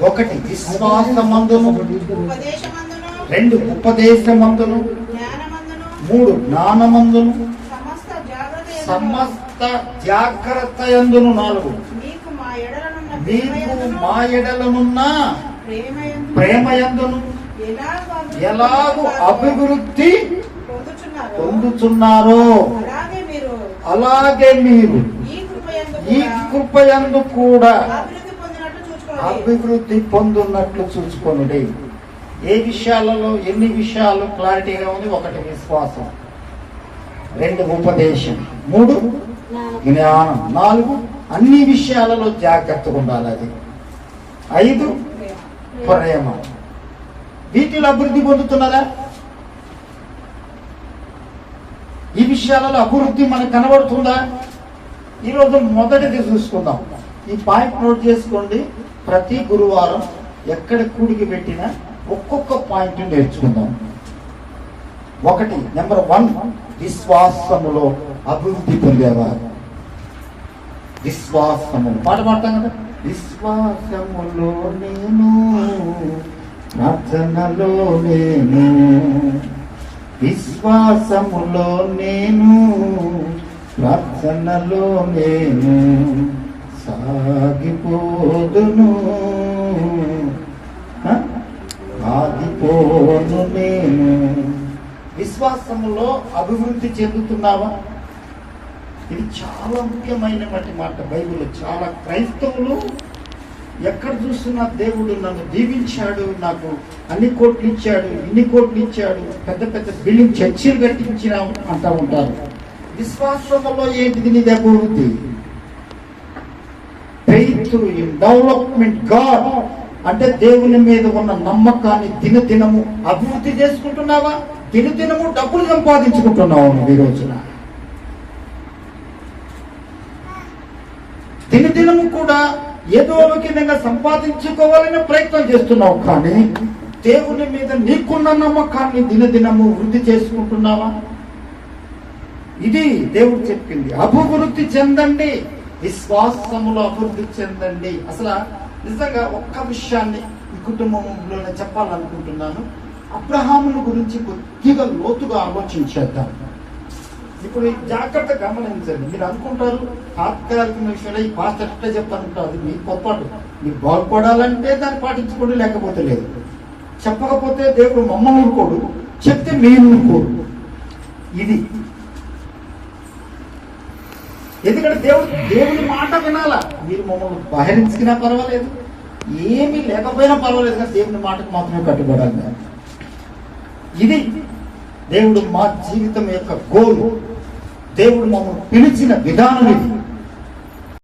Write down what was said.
ఒకటి విశ్వాసమందును రెండు ఉపదేశమందును మూడు జ్ఞానమందును సమస్త జాగ్రత్త ఎందును నాలుగు. మీకు మా ఎడలనున్న మీకు ప్రేమయందును మా ఎడలనున్న ప్రేమయందును. ప్రేమయందును. ఎలాగూ అభివృద్ధి పొందుతున్నారో అలాగే మీరు ఈ కృపయందు కూడా అభివృద్ధి చూసుకోండి పొందున్నట్లు చూసుకొనుడి. ఏ విషయాలలో ఎన్ని విషయాలు క్లారిటీగా ఉంది? ఒకటి విశ్వాసం. రెండు ఉపదేశం. మూడు జ్ఞానం. నాలుగు అన్ని విషయాలలో జాగ్రత్తగా ఉండాలి అది. ఐదు ప్రేమ. వీటిలో అభివృద్ధి పొందుతున్నారా? ఈ విషయాలలో అభివృద్ధి మనకు కనబడుతుందా? ఈరోజు మొదటిది చూసుకుందాం. ఈ పాయింట్ నోట్ చేసుకోండి. ప్రతి గురువారం ఎక్కడ కూడికి పెట్టినా ఒక్కొక్క పాయింట్ నేర్చుకుందాం. ఒకటి నెంబర్ వన్ విశ్వాసములో అభివృద్ధి పొందేవారు. విశ్వాసములు. పాట పాడతాం కదా? విశ్వాసములో నేను ప్రార్థనలో నేను విశ్వాసములో నేను ప్రార్థనలో నేను. సాగిపోదును. ఆగిపోను నేను. విశ్వాసంలో అభివృద్ధి చెందుతున్నావా? ఇది చాలా ముఖ్యమైనటువంటి మాట బైబిల్ చాలా క్రైస్తవులు ఎక్కడ చూస్తున్నా దేవుడు నన్ను దీవించాడు నాకు అన్ని కోట్లు ఇచ్చాడు ఇన్ని కోట్లు ఇచ్చాడు పెద్ద పెద్ద బిల్డింగ్ చర్చిలు కట్టించిన అంటా ఉంటారు. విశ్వాసంలో ఏంటిది నీది అభివృద్ధి ఫెయిత్ ఇన్ డెవలప్మెంట్ గాడ్ అంటే దేవుని మీద ఉన్న నమ్మకాన్ని దినదినము అభివృద్ధి చేసుకుంటున్నావా? దినదినము డబ్బులు సంపాదించుకుంటున్నావు ఈ రోజున? దినదినము కూడా ఏదో ఒక విధంగా సంపాదించుకోవాలని ప్రయత్నం చేస్తున్నావు కానీ దేవుని మీద నీకున్న నమ్మకాన్ని దినదినము వృద్ధి చేసుకుంటున్నావా? ఇది దేవుడు చెప్పింది. అభివృద్ధి చెందండి. విశ్వాసములో అభివృద్ధి చెందండి. అసలు నిజంగా ఒక్క విషయాన్ని ఈ కుటుంబంలోనే చెప్పాలనుకుంటున్నాను. అబ్రహాముల గురించి కొద్దిగా లోతుగా ఆలోచించేద్దాం. ఇప్పుడు జాగ్రత్త గమనించండి. మీరు అనుకుంటారు తాత్కాలిక విషయంలో ఈ పాస్టర్ ఎట్లా చెప్తానుంటారు. అది మీ పొరపాటు. మీరు బాగుపడాలంటే దాన్ని పాటించుకోండి లేకపోతే లేదు. చెప్పకపోతే దేవుడు మమ్మల్ని ఊరుకోడు చెప్తే మీరు ఊరుకోడు. ఇది ఎందుకంటే దేవుడు దేవుని మాట వినాలా? మీరు మమ్మల్ని బహిరించినా పర్వాలేదు. ఏమీ లేకపోయినా పర్వాలేదు కానీ దేవుని మాటకు మాత్రమే కట్టుబడాలి ఇది దేవుడు మా జీవితం యొక్క గోలు. దేవుడు మమ్మల్ని పిలిచిన విధానం ఇది.